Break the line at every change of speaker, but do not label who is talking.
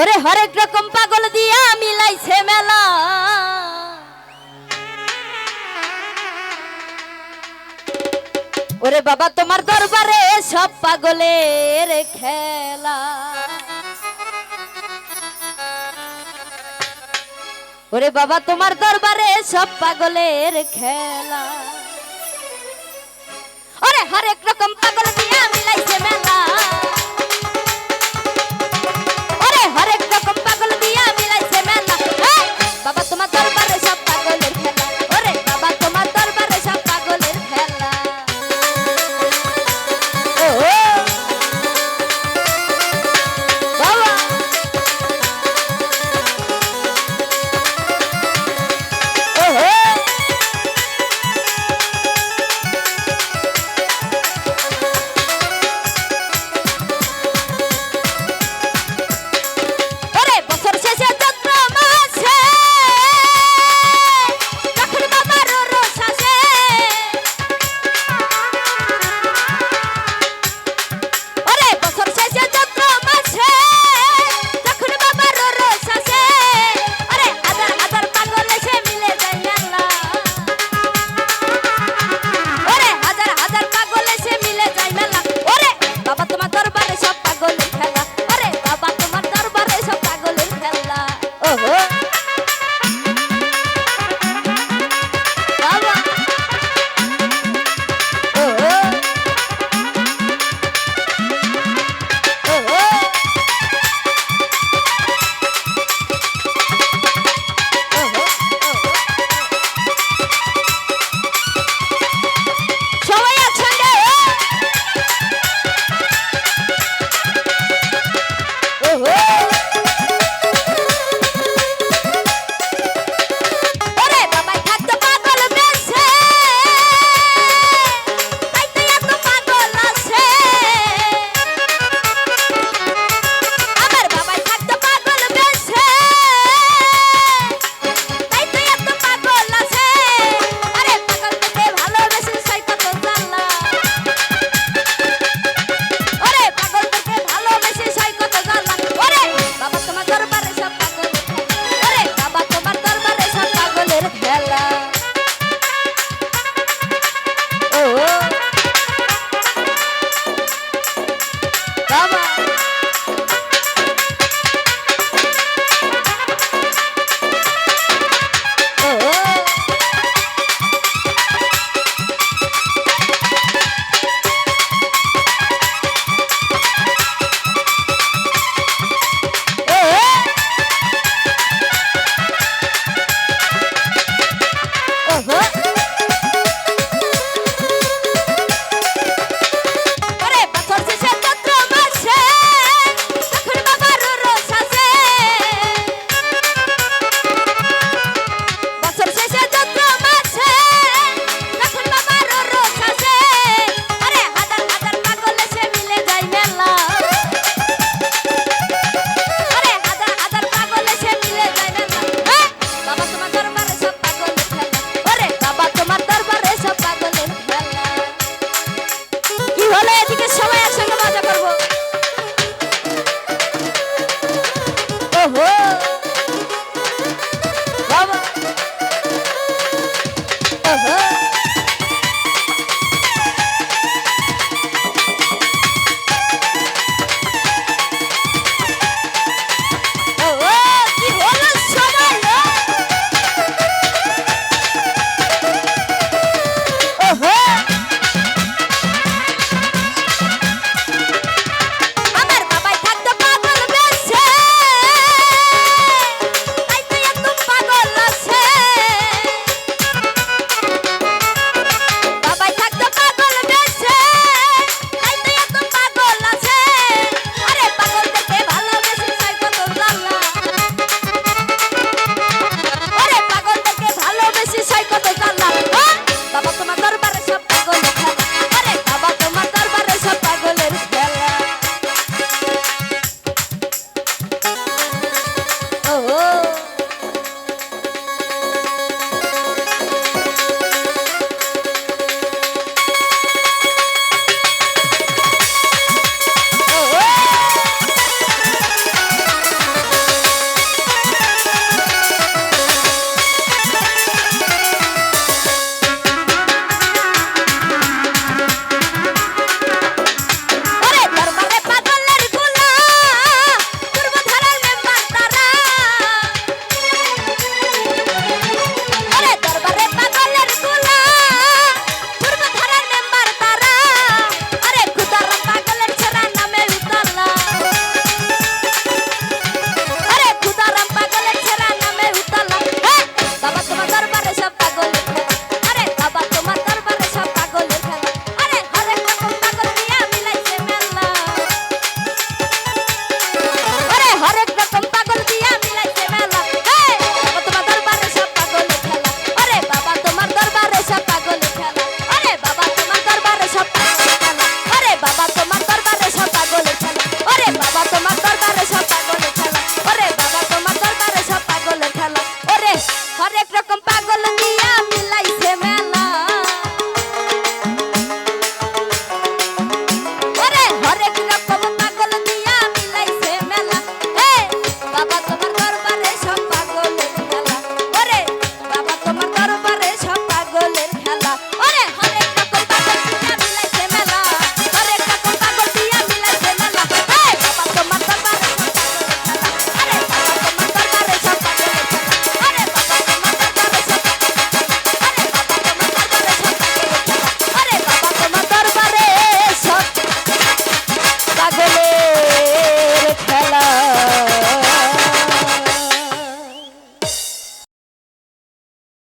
ওরে হরেক রকম পাগল দিয়া মিলাইছে মেলা। ওরে বাবা, তোমার দরবারে সব পাগলের খেলা। ওরে বাবা, তোমার দরবারে সব পাগলের খেলা। ওরে হরেক রকম পাগল